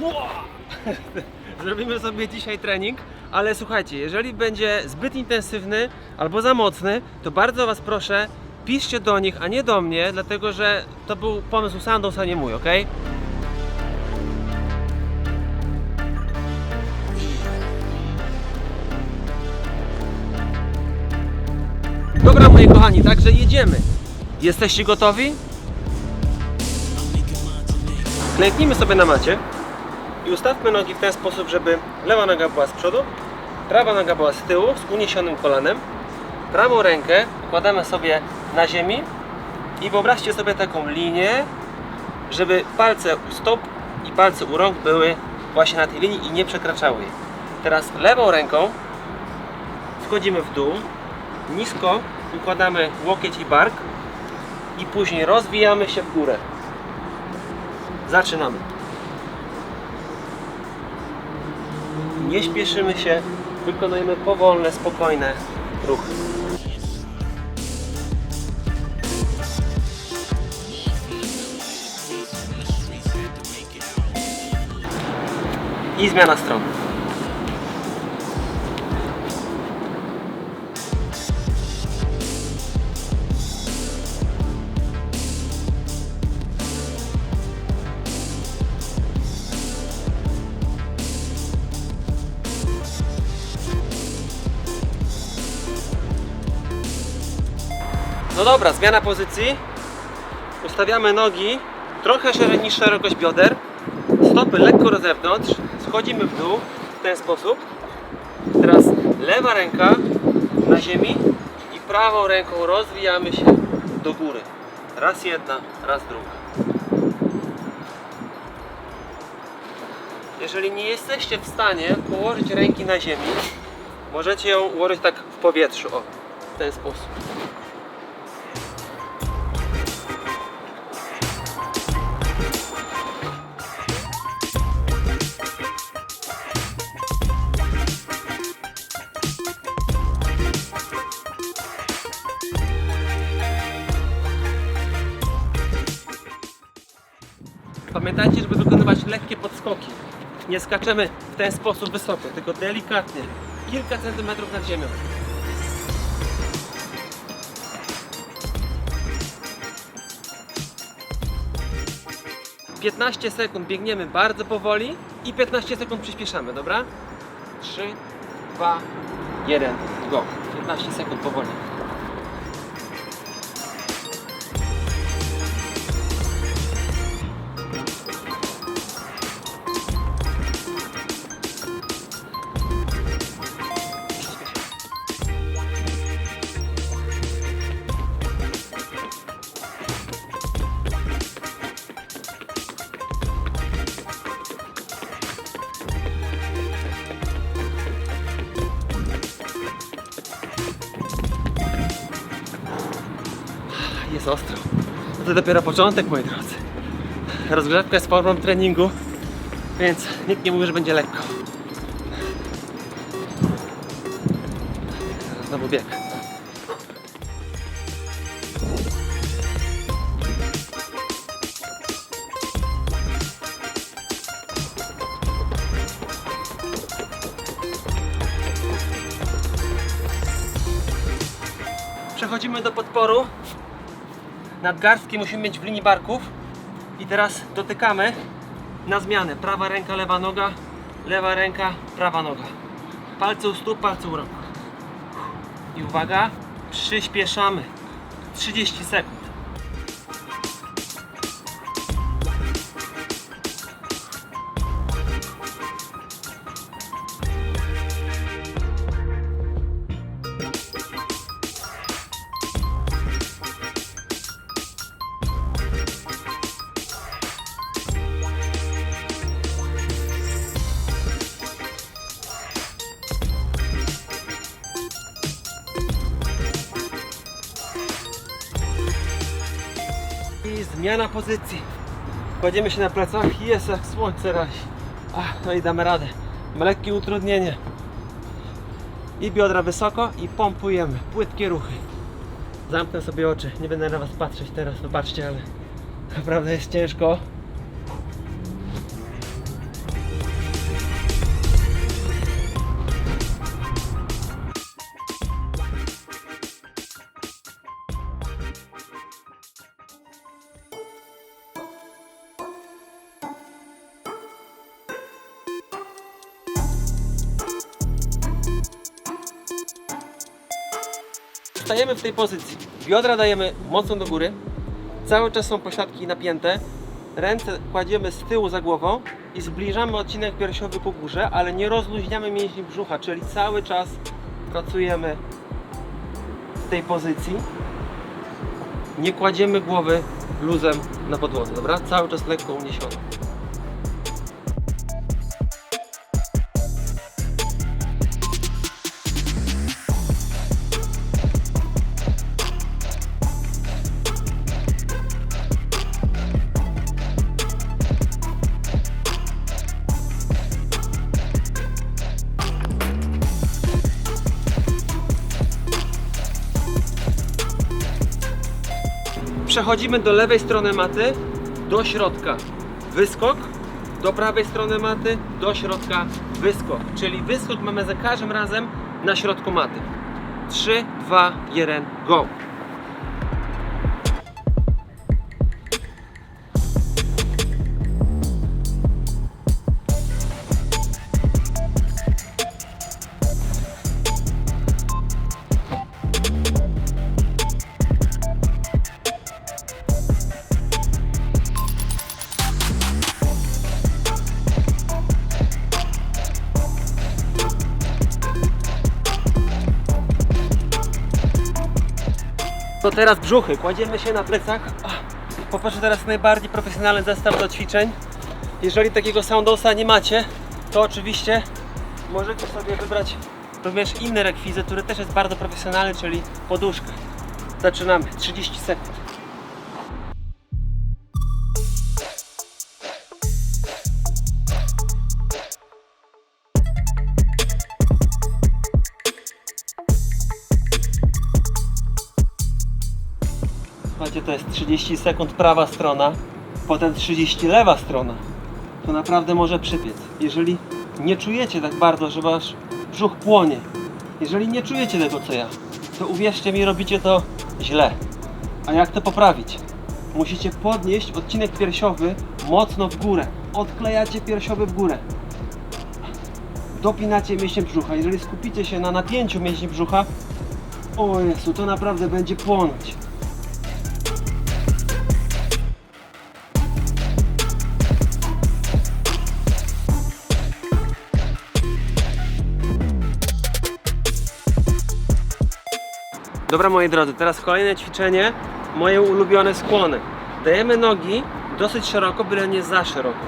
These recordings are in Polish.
Zrobimy sobie dzisiaj trening, ale słuchajcie, jeżeli będzie zbyt intensywny albo za mocny, to bardzo Was proszę, piszcie do nich, a nie do mnie, dlatego że to był pomysł Sandos, a nie mój, ok? Dobra, moi kochani, także jedziemy. Jesteście gotowi? Klęknijmy sobie na macie i ustawmy nogi w ten sposób, żeby lewa noga była z przodu, prawa noga była z tyłu, z uniesionym kolanem. Prawą rękę kłademy sobie na ziemi i wyobraźcie sobie taką linię, żeby palce u stóp i palce u rąk były właśnie na tej linii i nie przekraczały jej. Teraz lewą ręką wchodzimy w dół, nisko układamy łokieć i bark i później rozwijamy się w górę. Zaczynamy. Nie śpieszymy się, wykonujemy powolne, spokojne ruchy. I zmiana stron. No dobra, zmiana pozycji. Ustawiamy nogi trochę szerzej niż szerokość bioder. Stopy lekko na zewnątrz. Schodzimy w dół w ten sposób. Teraz lewa ręka na ziemi i prawą ręką rozwijamy się do góry. Raz jedna, raz druga. Jeżeli nie jesteście w stanie położyć ręki na ziemi, możecie ją ułożyć tak w powietrzu. O, w ten sposób. Nie skaczemy w ten sposób wysoko, tylko delikatnie, kilka centymetrów nad ziemią. Piętnaście sekund biegniemy bardzo powoli i 15 sekund przyspieszamy, dobra? 3, 2, 1, go. 15 sekund powoli. Jest ostro. To dopiero początek, moi drodzy. Rozgrzewka jest formą treningu, więc nikt nie mówi, że będzie lekko. Znowu bieg. Przechodzimy do podporu. Nadgarstki musimy mieć w linii barków. I teraz dotykamy na zmianę. Prawa ręka, lewa noga, lewa ręka, prawa noga. Palce u stóp, palce u rąk. I uwaga, przyspieszamy. 30 sekund. Pozycji. Kładziemy się na plecach i jest jak słońce razi. Ach, no i damy radę. Ma lekkie utrudnienie. I biodra wysoko i pompujemy. Płytkie ruchy. Zamknę sobie oczy. Nie będę na was patrzeć teraz, wybaczcie, ale naprawdę jest ciężko. Zostajemy w tej pozycji. Biodra dajemy mocno do góry. Cały czas są pośladki napięte. Ręce kładziemy z tyłu za głową i zbliżamy odcinek piersiowy ku górze, ale nie rozluźniamy mięśni brzucha, czyli cały czas pracujemy w tej pozycji. Nie kładziemy głowy luzem na podłodze, dobra? Cały czas lekko uniesiony. Przechodzimy do lewej strony maty, do środka. Wyskok, do prawej strony maty, do środka, wyskok. Czyli wyskok mamy za każdym razem na środku maty. 3, 2, 1, go! To teraz brzuchy. Kładziemy się na plecach. Ach, Poproszę teraz najbardziej profesjonalny zestaw do ćwiczeń. Jeżeli takiego soundosa nie macie, to oczywiście możecie sobie wybrać również inny rekwizyt, który też jest bardzo profesjonalny, czyli poduszkę. Zaczynamy. 30 sekund. To jest 30 sekund prawa strona, potem 30 lewa strona. To naprawdę może przypiec. Jeżeli nie czujecie tak bardzo, że wasz brzuch płonie, jeżeli nie czujecie tego co ja, to uwierzcie mi, robicie to źle. A jak to poprawić? Musicie podnieść odcinek piersiowy mocno w górę. Odklejacie piersiowy w górę. Dopinacie mięśnie brzucha. Jeżeli skupicie się na napięciu mięśni brzucha, o Jezu, to naprawdę będzie płonąć. Dobra moi drodzy, teraz kolejne ćwiczenie, moje ulubione skłony. Dajemy nogi dosyć szeroko, byle nie za szeroko.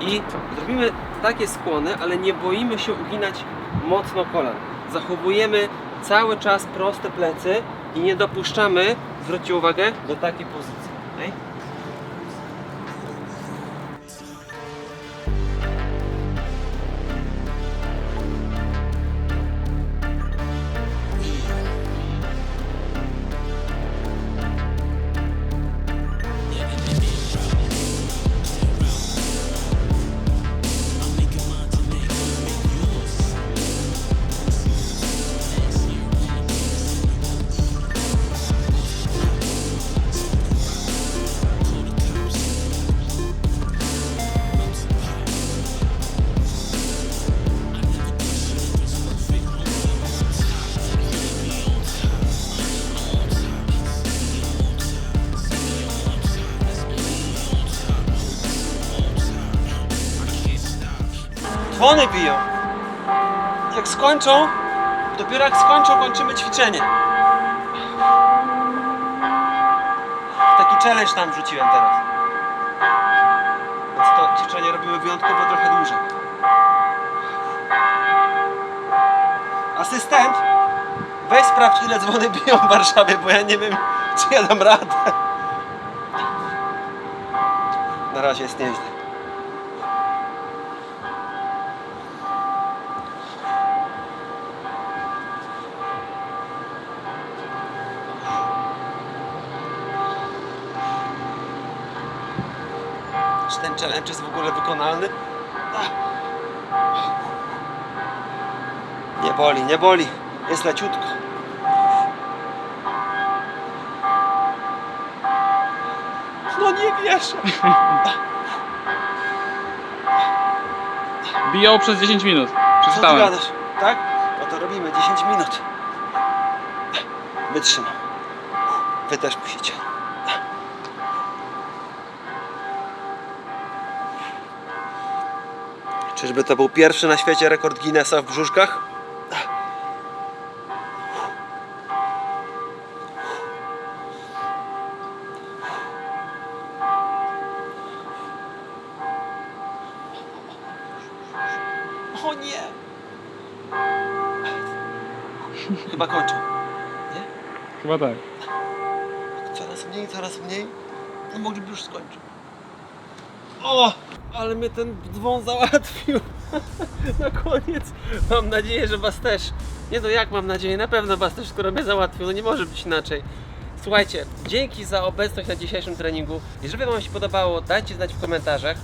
I zrobimy takie skłony, ale nie boimy się uginać mocno kolan. Zachowujemy cały czas proste plecy i nie dopuszczamy, zwróćcie uwagę, do takiej pozycji. okej? Dzwony biją. Jak skończą, dopiero jak skończą, kończymy ćwiczenie. Taki challenge tam wrzuciłem teraz. Więc to ćwiczenie robimy wyjątkowo trochę dłużej. Asystent, weź sprawdź ile dzwony biją w Warszawie, bo ja nie wiem czy ja dam radę. Na razie jest nieźle. Czy ten challenge jest w ogóle wykonalny? Ach. Nie boli, nie boli. Jest leciutko. No nie wierzę. Biją przez 10 minut. Co ty Przeczytałem. gadasz? Tak? No to robimy 10 minut. Wytrzymam. Wy też musicie. Czyżby to był pierwszy na świecie rekord Guinnessa w brzuszkach? O nie! Chyba kończę. Chyba tak. Coraz mniej, coraz mniej. No mogliby już skończyć. O! Ale mnie ten dzwon załatwił. Na koniec. Mam nadzieję, że was też. Nie no jak mam nadzieję, na pewno was też, skoro mnie załatwił, no nie może być inaczej. Słuchajcie, dzięki za obecność na dzisiejszym treningu. Jeżeli Wam się podobało, dajcie znać w komentarzach.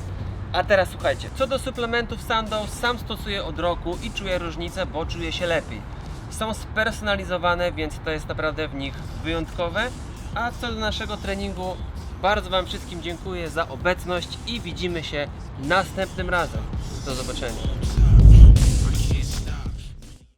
A teraz słuchajcie, co do suplementów Sandow, sam stosuję od roku i czuję różnicę, bo czuję się lepiej. Są spersonalizowane, więc to jest naprawdę w nich wyjątkowe. A co do naszego treningu, bardzo Wam wszystkim dziękuję za obecność i widzimy się następnym razem. Do zobaczenia.